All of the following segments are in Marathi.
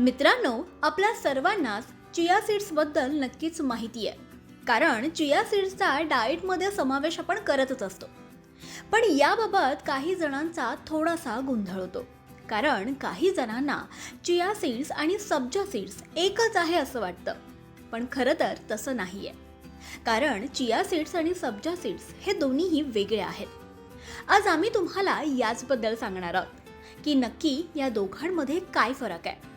मित्रांनो आपल्या सर्वांनाच चिया सीड्सबद्दल नक्कीच माहिती आहे. कारण चिया सीड्सचा डाएटमध्ये समावेश आपण करतच असतो. पण याबाबत काही जणांचा थोडासा गोंधळ होतो. कारण काही जणांना चिया सीड्स आणि सब्जा सीड्स एकच आहे असं वाटतं. पण खरं तर तसं नाही आहे कारण चिया सीड्स आणि सब्जा सीड्स हे दोन्हीही वेगळे आहेत. आज आम्ही तुम्हाला याचबद्दल सांगणार आहोत की नक्की या दोघांमध्ये काय फरक आहे.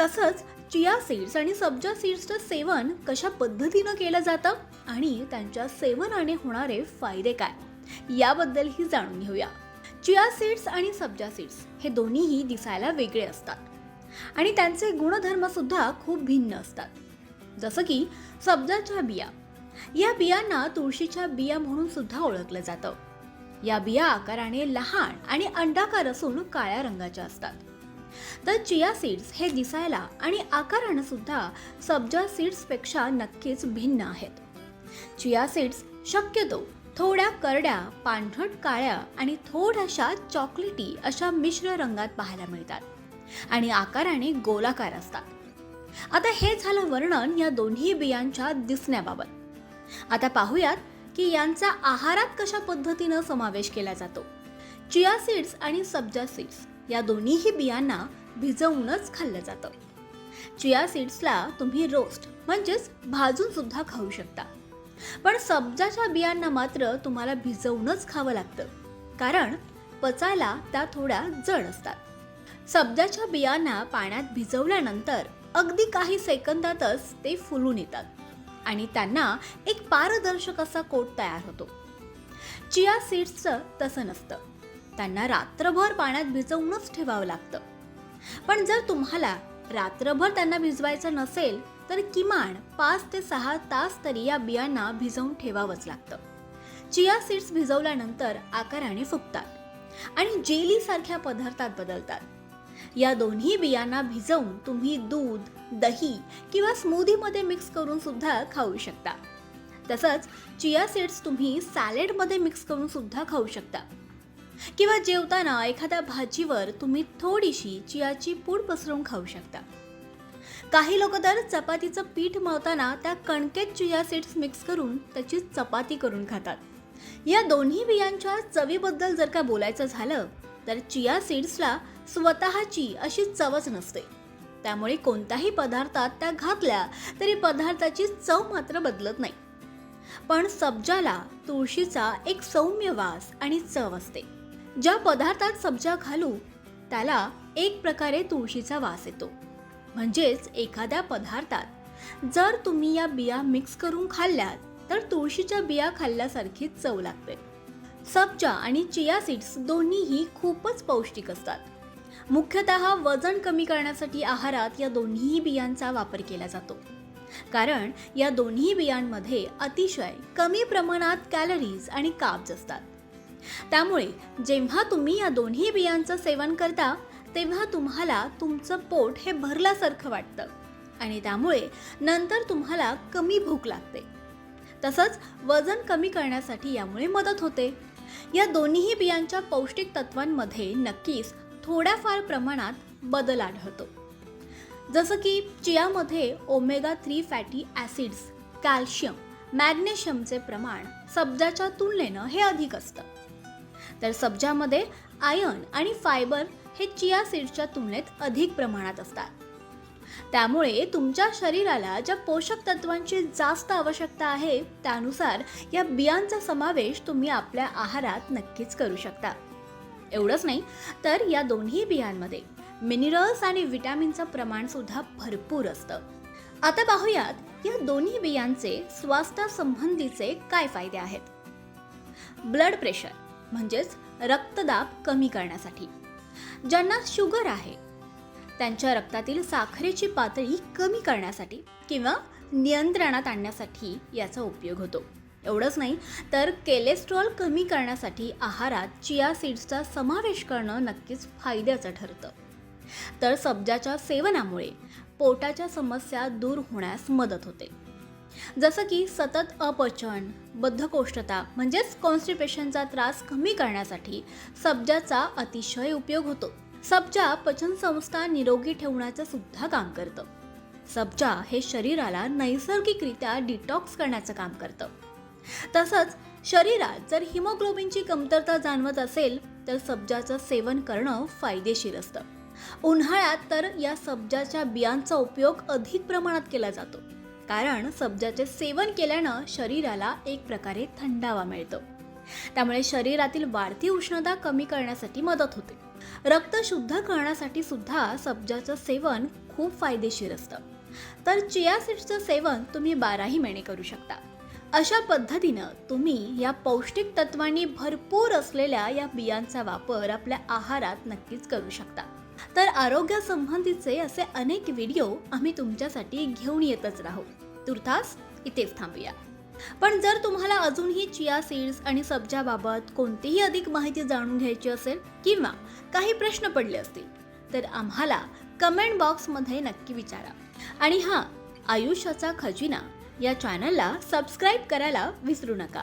तसंच चिया सीड्स आणि सब्जा सीड्सचं सेवन कशा पद्धतीनं केलं जातं आणि त्यांच्या सेवनाने होणारे फायदे काय? याबद्दलही जाणून घेऊया. चिया सीड्स आणि सब्जा सीड्स हे दोन्हीही दिसायला वेगळे असतात. आणि त्यांचे गुणधर्मसुद्धा खूप भिन्न असतात. जसं की सब्जाच्या बिया. या बियांना तुळशीच्या बिया म्हणून सुद्धा ओळखलं जातं. या बिया आकाराने लहान आणि अंडाकार असून काळ्या रंगाच्या असतात. तर चिया सीड्स हे दिसायला आणि आकारानं सुद्धा सब्जा सीड्सपेक्षा नक्कीच भिन्न आहेत. चिया सीड्स शक्यतो थोड्या करड्या पांढरट काळ्या आणि थोड्याशा चॉकलेटी अशा मिश्र रंगात पाहायला मिळतात आणि आकाराने गोलाकार असतात. आता हे झालं वर्णन या दोन्ही बियांच्या दिसण्याबाबत. आता पाहूयात की यांचा आहारात कशा पद्धतीनं समावेश केला जातो. चिया सीड्स आणि सब्जा सीड्स या दोन्हीही बियांना भिजवूनच खाल्लं जातं. चिया सीड्सला तुम्ही रोस्ट म्हणजेच भाजून सुद्धा खाऊ शकता. पण सब्जाच्या बियांना मात्र तुम्हाला भिजवूनच खावं लागतं कारण पचायला त्या थोड्या जड असतात. सब्जाच्या बियांना पाण्यात भिजवल्यानंतर अगदी काही सेकंदातच ते फुलून येतात आणि त्यांना एक पारदर्शक असा कोट तयार होतो. चिया सीड्सचं तसं नसतं. त्यांना रात्रभर पाण्यात भिजवूनच ठेवावं लागतं. पण जर तुम्हाला रात्रभर त्यांना भिजवायचं नसेल तर किमान पाच ते सहा तास तरी या बियांना भिजवून ठेवावंच लागतं. चिया सीड्स भिजवल्यानंतर आकाराने फुगतात आणि जेली सारख्या पदार्थात बदलतात. या दोन्ही बियांना भिजवून तुम्ही दूध दही किंवा स्मूदीमध्ये मिक्स करून सुद्धा खाऊ शकता. तसंच चिया सीड्स तुम्ही सॅलेडमध्ये मिक्स करून सुद्धा खाऊ शकता. किंवा जेवताना एखाद्या भाजीवर तुम्ही थोडीशी चियाची पूड पसरवून खाऊ शकता. काही लोक तर चपातीचं पीठ मळताना त्या कणकेत चिया सीड्स मिक्स करून त्याची चपाती करून खातात. या दोन्ही बियांच्या चवीबद्दल जर का बोलायचं झालं तर चिया सीड्सला स्वतःची अशी चवच नसते. त्यामुळे कोणत्याही पदार्थात त्या घातल्या तरी पदार्थाची चव मात्र बदलत नाही. पण सब्जाला तुळशीचा एक सौम्य वास आणि चव असते. ज्या पदार्थात सब्जा घालू त्याला एक प्रकारे तुळशीचा वास येतो. म्हणजेच एखाद्या पदार्थात जर तुम्ही या बिया मिक्स करून खाल्ल्यात तर तुळशीच्या बिया खाल्ल्यासारखी चव लागते. सब्जा आणि चिया सीड्स दोन्हीही खूपच पौष्टिक असतात. मुख्यतः वजन कमी करण्यासाठी आहारात या दोन्हीही बियांचा वापर केला जातो. कारण या दोन्ही बियांमध्ये अतिशय कमी प्रमाणात कॅलरीज आणि काब्ज असतात. त्यामुळे जेव्हा तुम्ही या दोन्ही बियांचं सेवन करता तेव्हा तुम्हाला तुमचं पोट हे भरल्यासारखं वाटतं. आणि त्यामुळे नंतर तुम्हाला कमी भूक लागते. तसंच वजन कमी करण्यासाठी यामुळे मदत होते. या दोन्हीही बियांच्या पौष्टिक तत्वांमध्ये नक्कीच थोड्याफार प्रमाणात बदल आढळतो. जसं की चियामध्ये omega three fatty acids calcium मॅग्नेशियमचे प्रमाण सब्जाच्या तुलनेनं हे अधिक असतं. तर सब्जामध्ये आयर्न आणि फायबर हे चिया सीड्सच्या तुलनेत अधिक प्रमाणात असतात. त्यामुळे तुमच्या शरीराला ज्या पोषक तत्वांची जास्त आवश्यकता आहे त्यानुसार या बियांचा समावेश तुम्ही आपल्या आहारात नक्कीच करू शकता. एवढंच नाही तर या दोन्ही बियांमध्ये मिनरल्स आणि विटॅमिनचं प्रमाण सुद्धा भरपूर असतं. आता पाहूयात या दोन्ही बियांचे स्वास्थ्यासंबंधीचे काय फायदे आहेत? ब्लड प्रेशर म्हणजेच रक्तदाब कमी करण्यासाठी. ज्यांना शुगर आहे त्यांच्या रक्तातील साखरेची पातळी कमी करण्यासाठी किंवा नियंत्रणात आणण्यासाठी याचा उपयोग होतो. एवढंच नाही तर कोलेस्ट्रॉल कमी करण्यासाठी आहारात चिया सीड्सचा समावेश करणं नक्कीच फायद्याचं ठरतं. तर सब्जाच्या सेवनामुळे पोटाच्या समस्या दूर होण्यास मदत होते. जसं की सतत अपचन बद्धकोष्ठता म्हणजेच कॉन्स्टिपेशनचा त्रास कमी करण्यासाठी सब्जाचा अतिशय उपयोग होतो. सब्जा पचनसंस्था निरोगी ठेवण्याचं सुद्धा काम करतं. सब्जा हे शरीराला नैसर्गिकरित्या डिटॉक्स करण्याचं काम करतं. तसंच शरीरात जर हिमोग्लोबिनची कमतरता जाणवत असेल तर सब्जाचं सेवन करणं फायदेशीर असतं. उन्हाळ्यात तर या सब्जाच्या बियांचा उपयोग अधिक प्रमाणात केला जातो. कारण सब्जाचे सेवन केल्यानं शरीराला एक प्रकारे थंडावा मिळतो. त्यामुळे शरीरातील वाढती उष्णता कमी करण्यासाठी मदत होते. रक्त शुद्ध करण्यासाठी सुद्धा सब्जाचं सेवन खूप फायदेशीर असतं. तर चिया सीड्सचं सेवन तुम्ही बाराही महिने करू शकता. अशा पद्धतीनं तुम्ही या पौष्टिक तत्वांनी भरपूर असलेल्या या बियांचा वापर आपल्या आहारात नक्कीच करू शकता. तर आरोग्यासंबंधीचे असे अनेक व्हिडिओ आम्ही तुमच्यासाठी घेऊन येतच राहू. तुर्तास इथेच थांबूया. पण जर तुम्हाला अजूनही चिया सीड्स आणि सब्जाबाबत कोणतीही अधिक माहिती जाणून घ्यायची असेल किंवा काही प्रश्न पडले असतील तर आम्हाला कमेंट बॉक्समध्ये नक्की विचारा. आणि हां आयुष्याचा खजिना या चॅनलला सबस्क्राईब करायला विसरू नका.